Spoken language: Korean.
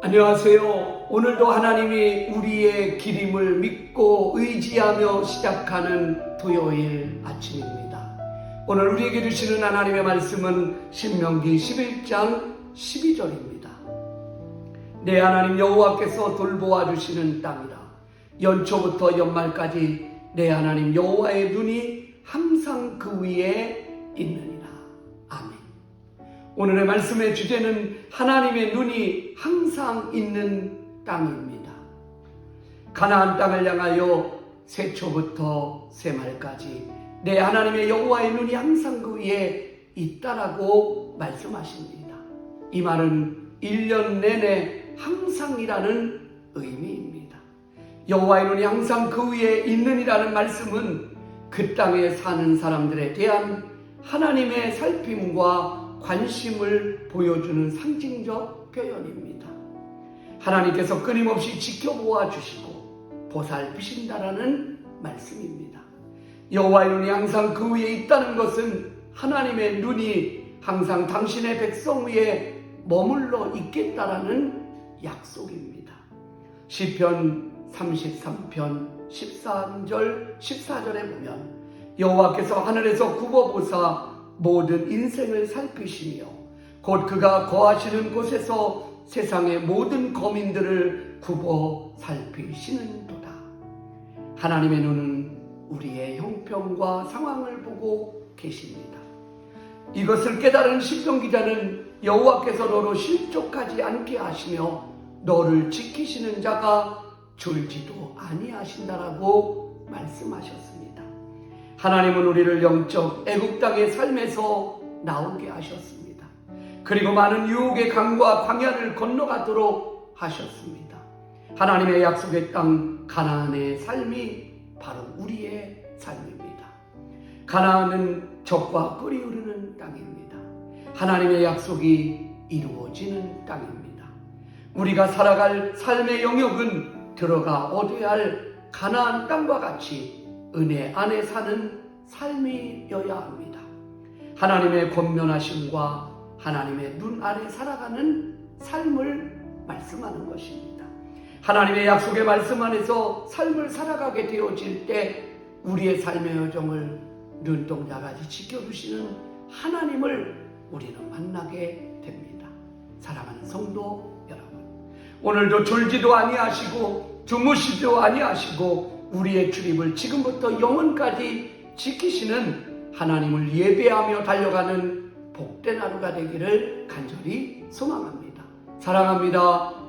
안녕하세요. 오늘도 하나님이 우리의 기림을 믿고 의지하며 시작하는 토요일 아침입니다. 오늘 우리에게 주시는 하나님의 말씀은 신명기 11장 12절입니다. 내 하나님 여호와께서 돌보아 주시는 땅이라 연초부터 연말까지 내 하나님 여호와의 눈이 항상 그 위에 있느니라. 오늘의 말씀의 주제는 하나님의 눈이 항상 있는 땅입니다. 가나안 땅을 향하여 새초부터 새말까지 내 하나님의 여호와의 눈이 항상 그 위에 있다라고 말씀하십니다. 이 말은 1년 내내 항상이라는 의미입니다. 여호와의 눈이 항상 그 위에 있느니라는 말씀은 그 땅에 사는 사람들에 대한 하나님의 살핌과 관심을 보여주는 상징적 표현입니다. 하나님께서 끊임없이 지켜보아 주시고 보살피신다라는 말씀입니다. 여호와의 눈이 항상 그 위에 있다는 것은 하나님의 눈이 항상 당신의 백성 위에 머물러 있겠다라는 약속입니다. 시편 33편 13절 14절에 보면 여호와께서 하늘에서 굽어보사 모든 인생을 살피시며 곧 그가 거하시는 곳에서 세상의 모든 거민들을 굽어 살피시는도다. 하나님의 눈은 우리의 형편과 상황을 보고 계십니다. 이것을 깨달은 시편 기자는 여호와께서 너로 실족하지 않게 하시며 너를 지키시는 자가 줄지도 아니하신다라고 말씀하셨습니다. 하나님은 우리를 영적 애국 땅의 삶에서 나오게 하셨습니다. 그리고 많은 유혹의 강과 광야를 건너가도록 하셨습니다. 하나님의 약속의 땅 가나안의 삶이 바로 우리의 삶입니다. 가나안은 적과 끓이 흐르는 땅입니다. 하나님의 약속이 이루어지는 땅입니다. 우리가 살아갈 삶의 영역은 들어가 얻어야 할 가나안 땅과 같이 은혜 안에 사는 삶이어야 합니다. 하나님의 권면하심과 하나님의 눈 아래 살아가는 삶을 말씀하는 것입니다. 하나님의 약속의 말씀 안에서 삶을 살아가게 되어질 때 우리의 삶의 여정을 눈동자까지 지켜주시는 하나님을 우리는 만나게 됩니다. 사랑하는 성도 여러분, 오늘도 졸지도 아니하시고 주무시지도 아니하시고 우리의 출입을 지금부터 영원까지 지키시는 하나님을 예배하며 달려가는 복된 하루가 되기를 간절히 소망합니다. 사랑합니다.